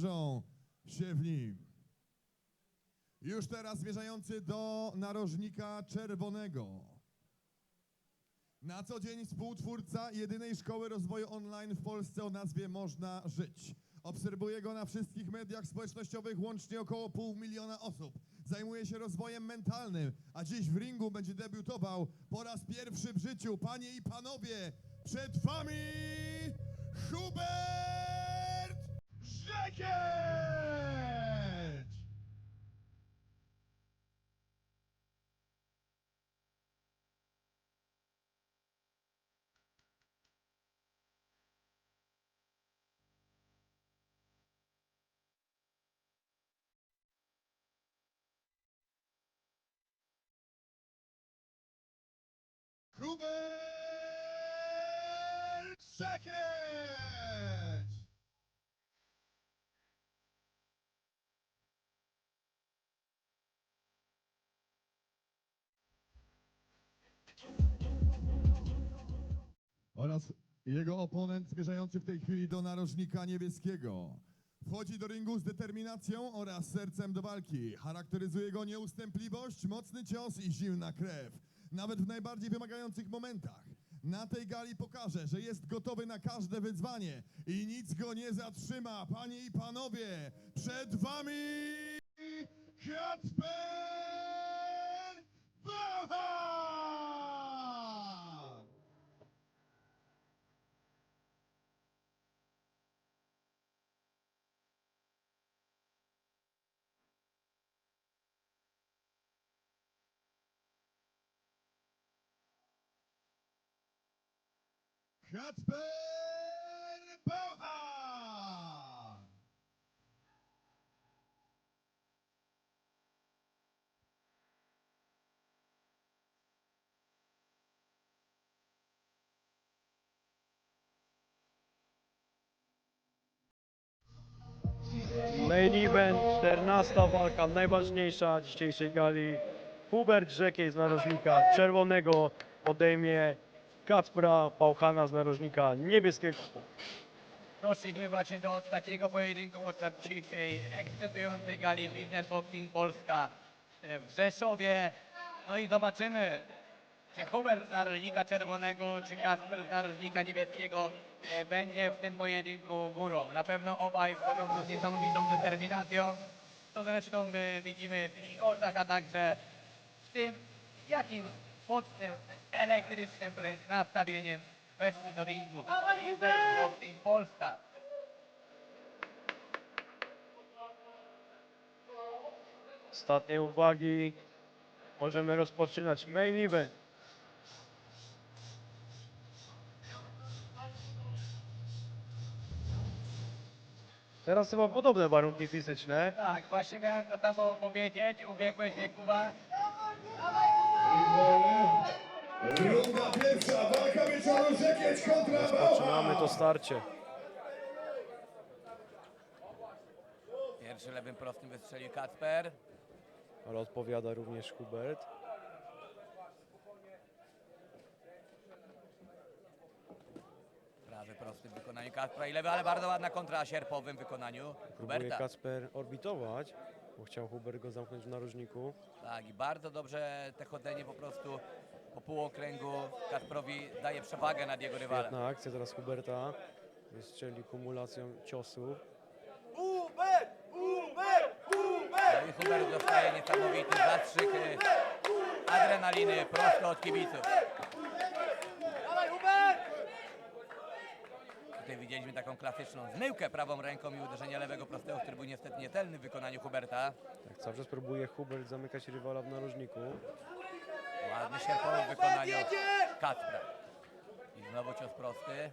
Żą się w nim. Już teraz zmierzający do narożnika czerwonego. Na co dzień współtwórca jedynej szkoły rozwoju online w Polsce o nazwie Można Żyć. Obserwuję go na wszystkich mediach społecznościowych, łącznie około pół miliona osób. Zajmuje się rozwojem mentalnym, a dziś w ringu będzie debiutował po raz pierwszy w życiu. Panie i panowie, przed wami Hubert Żekieć! Hubert Żekieć! Jego oponent zmierzający w tej chwili do narożnika niebieskiego. Wchodzi do ringu z determinacją oraz sercem do walki. Charakteryzuje go nieustępliwość, mocny cios i zimna krew. Nawet w najbardziej wymagających momentach. Na tej gali pokaże, że jest gotowy na każde wyzwanie i nic go nie zatrzyma. Panie i panowie, przed wami Kacper Kacper Bauer! Main event, 14 walka, najważniejsza dzisiejszej gali. Hubert Rzekiej z narożnika czerwonego podejmie Kacpra Pałchana z narożnika niebieskiego. Rozstrzygływa się do ostatniego pojedynku podczas dzisiejszej ekscytującej gali Business Boxing Polska w Rzeszowie. No i zobaczymy, czy Hubert z narożnika czerwonego, czy Kasper z narożnika niebieskiego e, będzie w tym pojedynku górą. Na pewno obaj wchodzą z niesamowitą determinacją. To zresztą e, widzimy w shortach, a także w tym, jakim mocnym, elektrycznym wręcz nastawieniem weszli do ringu. Boxing Polska. Ostatnie uwagi. Możemy rozpoczynać main event. Teraz chyba podobne warunki fizyczne. Tak, właśnie miałem to samo powiedzieć, ubiegłeś się Kuba. Runda pierwsza, walka wieczoru Żekieć kontra Zaczynamy to starcie. Pierwszy lewym prostym wystrzelił Kacper. Ale odpowiada również Hubert. Prawy prosty w wykonaniu Kacpra i lewy, ale bardzo ładna kontra sierpowym wykonaniu Próbuje Huberta. Kacper orbitować, bo chciał Hubert go zamknąć w narożniku. Tak, i bardzo dobrze te chodzenie po prostu po półokręgu Kacprowi daje przewagę nad jego rywalem. Świetna akcja teraz Huberta. Wystrzeli kumulacją ciosów. No i Hubert dostaje niesamowity zastrzyk e, adrenaliny prosto od kibiców. Tutaj widzieliśmy taką klasyczną zmyłkę prawą ręką i uderzenie lewego prostego, który był niestety niecelny w wykonaniu Huberta. Tak, cały czas próbuje Hubert zamykać rywala w narożniku. W wykonaniu Kacpra. I znowu cios prosty.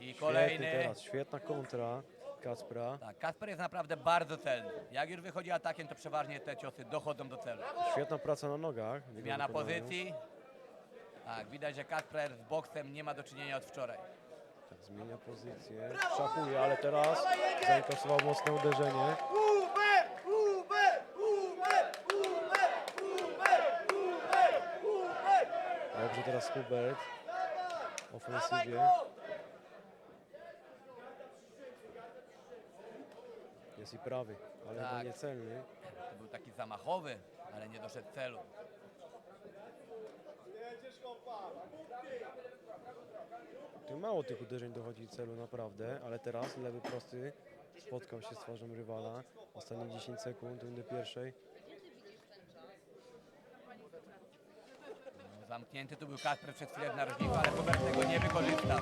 I Świetny kolejny. teraz, świetna kontra Kacpra. Tak, Kasper jest naprawdę bardzo celny. Jak już wychodzi atakiem, to przeważnie te ciosy dochodzą do celu. Świetna praca na nogach. w jego Zmiana wykonaniu. pozycji. Tak, widać, że Kasper z boksem nie ma do czynienia od wczoraj. Tak, zmienia pozycję, szachuje, ale teraz zainkasował mocne uderzenie. Dobrze teraz Hubert w ofensywie. Jest i prawy, ale Tak. niecelny. To był taki zamachowy, ale nie doszedł celu. Tu mało tych uderzeń dochodzi celu naprawdę, ale teraz lewy prosty spotkał się z twarzą rywala. Ostatnie 10 sekund rundy pierwszej. Zamknięty tu był Kasper przed chwilą w narożniku, ale Hubert tego nie wykorzystał.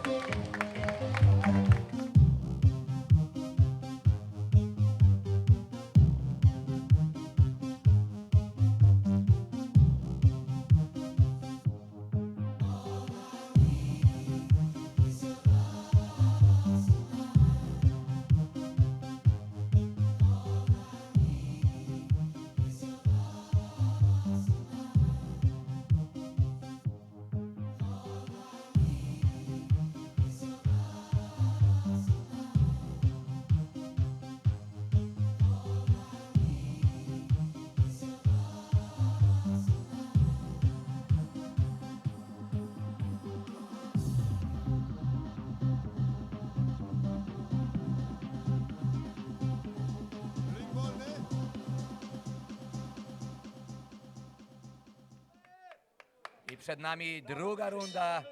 Przed nami druga runda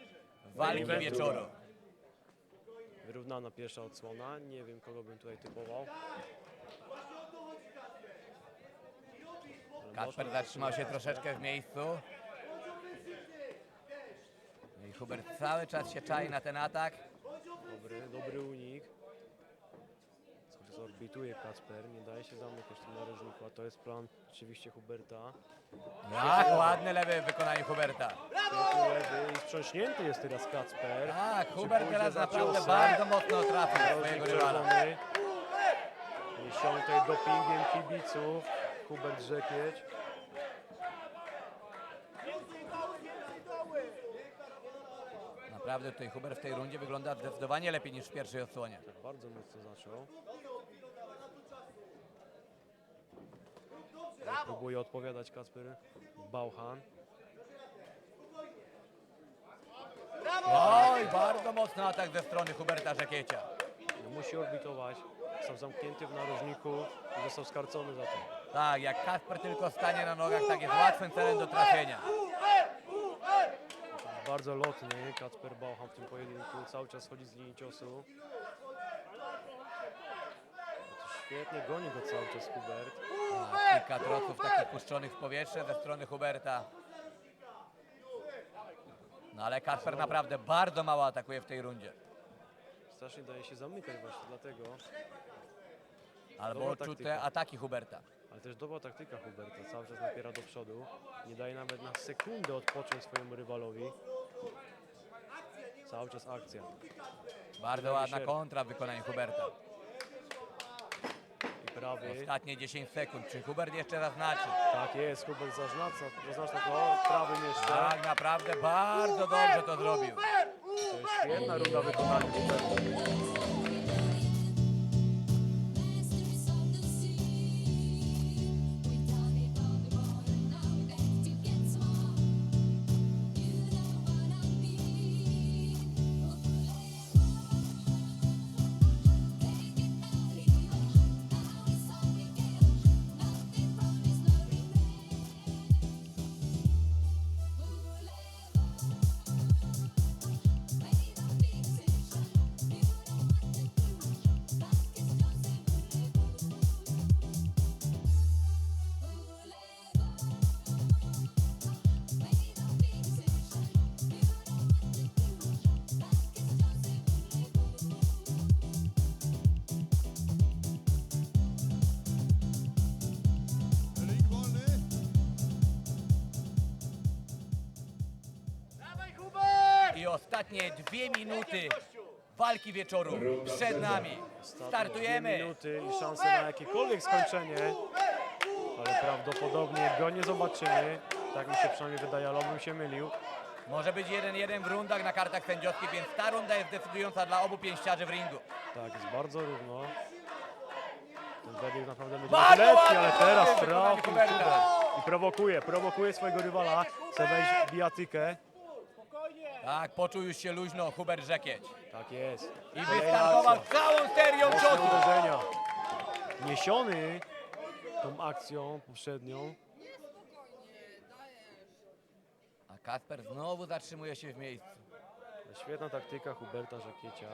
walki wieczoru. Wyrównana pierwsza odsłona. Nie wiem kogo bym tutaj typował. Ale Kasper można zatrzymał się troszeczkę w miejscu. No I Hubert cały czas się czai na ten atak. Dobry, dobry unik. Cały czas orbituje Kacper, nie daje się zamykać tym narożniku, a to jest plan oczywiście Huberta. Tak, ładny lewy w wykonaniu Huberta. Piękny lewy i wstrząśnięty jest teraz Kacper. Tak, Hubert pójdzie teraz za naprawdę ciosem? bardzo mocno trafił Narożnik swojego rywala. czerwony. Niesiony tutaj dopingiem kibiców. Hubert Rzekieć. Naprawdę tutaj Hubert w tej rundzie wygląda zdecydowanie lepiej niż w pierwszej odsłonie. Tak bardzo mocno zaczął. Próbuje odpowiadać Kacper Bauchan. Oj, bardzo mocny atak ze strony Huberta Rzekiecia. No, musi orbitować. Został zamknięty w narożniku i został skarcony za to. Tak, jak Kasper tylko stanie na nogach, tak jest łatwym celem do trafienia. Bardzo lotny Kacper Bauchan w tym pojedynku. Cały czas chodzi z linii ciosu. Świetnie goni go cały czas Hubert. Tak, kilka troców takich puszczonych w powietrze ze strony Huberta. No ale Kasper naprawdę bardzo mało atakuje w tej rundzie. Strasznie daje się zamykać właśnie dlatego. Albo Dobra taktyka. ataki Huberta. Ale też dobra taktyka Huberta. Cały czas napiera do przodu. Nie daje nawet na sekundę odpocząć swojemu rywalowi. Cały czas akcja. Bardzo ładna kontra w wykonaniu Huberta. Prawy. Ostatnie 10 sekund. Czy Hubert jeszcze zaznaczy? Tak jest, Hubert zaznacza, zaznacza to. Prawym jeszcze. Tak, naprawdę bardzo dobrze to zrobił. To jest świetna runda wykonania Huberta. Ostatnie dwie minuty walki wieczoru przed nami. Ostatnie dwie Startujemy. minuty i szanse na jakiekolwiek skończenie. Ale prawdopodobnie go nie zobaczymy. Tak mi się przynajmniej wydaje, ale bym się mylił. Może być 1-1 w rundach na kartach sędziowskich, więc ta runda jest decydująca dla obu pięściarzy w ringu. Tak, jest bardzo równo. Ten Wedik naprawdę będzie Bardzo ładny ale teraz trafił Huberta. I prowokuje, prowokuje swojego rywala. Chce wejść w bijatykę. Tak, poczuł już się luźno Hubert Rzekieć. Tak jest. I Kolejna wystartował akcja. całą serią Mocne ciosów. uderzenia. niesiony tą akcją poprzednią. A Kasper znowu zatrzymuje się w miejscu. Świetna taktyka Huberta Żakiecia.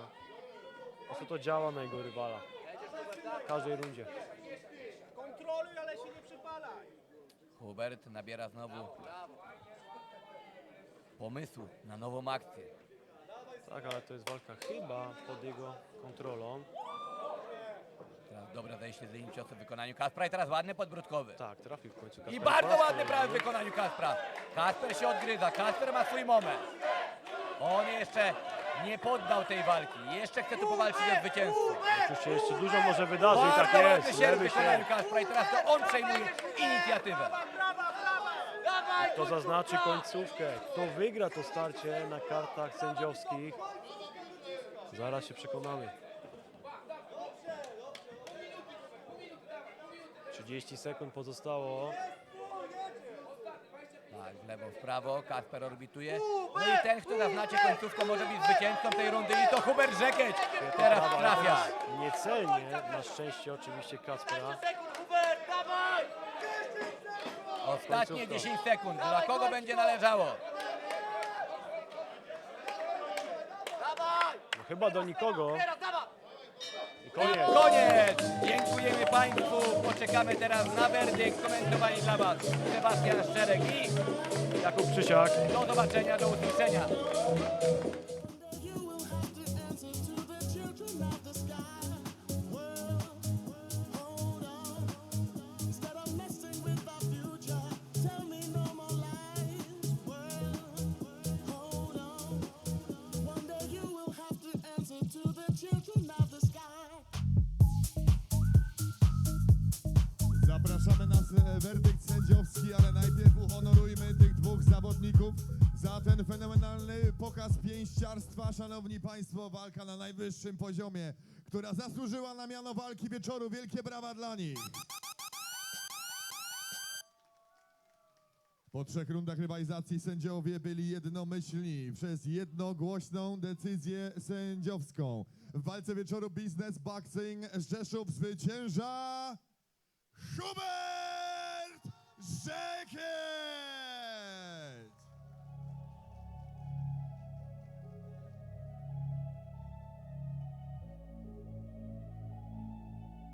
Po prostu to działa na jego rywala. W każdej rundzie. Hubert nabiera znowu pomysłu na nową akcję. Tak, ale to jest walka chyba pod jego kontrolą. Teraz dobre zejście z linii ciosu w wykonaniu Kaspra i teraz ładny podbródkowy. Tak, trafił w końcu. I Kasper bardzo po raz ładny prawy w wykonaniu Kaspra. Kasper się odgryza, Kasper ma swój moment. On jeszcze nie poddał tej walki. Jeszcze chce tu powalczyć o zwycięstwo. Się jeszcze dużo może wydarzyć, Bardzo tak ładny jest. sierp w Lewy wykonaniu się. Kaspra i teraz to on przejmuje inicjatywę. To zaznaczy końcówkę. Kto wygra to starcie na kartach sędziowskich? Zaraz się przekonamy. 30 sekund pozostało. Tak, w lewo, w prawo, Kasper orbituje. No i ten, kto zaznaczy końcówkę, może być zwycięzcą tej rundy i to Hubert Żekieć teraz trafia. Niecelnie, na szczęście oczywiście Kacpera. Ostatnie Końcówka. 10 sekund. Dla kogo będzie należało? No chyba do nikogo. I koniec. Koniec! Dziękujemy Państwu. Poczekamy teraz na werdykt. Komentowanie dla Was. Sebastian Szczerek i Jakub Przysiak. do zobaczenia, do usłyszenia. Werdykt sędziowski, ale najpierw uhonorujmy tych dwóch zawodników za ten fenomenalny pokaz pięściarstwa. Szanowni Państwo, walka na najwyższym poziomie, która zasłużyła na miano walki wieczoru. Wielkie brawa dla nich. Po trzech rundach rywalizacji sędziowie byli jednomyślni przez jednogłośną decyzję sędziowską. W walce wieczoru Business Boxing Rzeszów zwycięża Schubert! Zeke!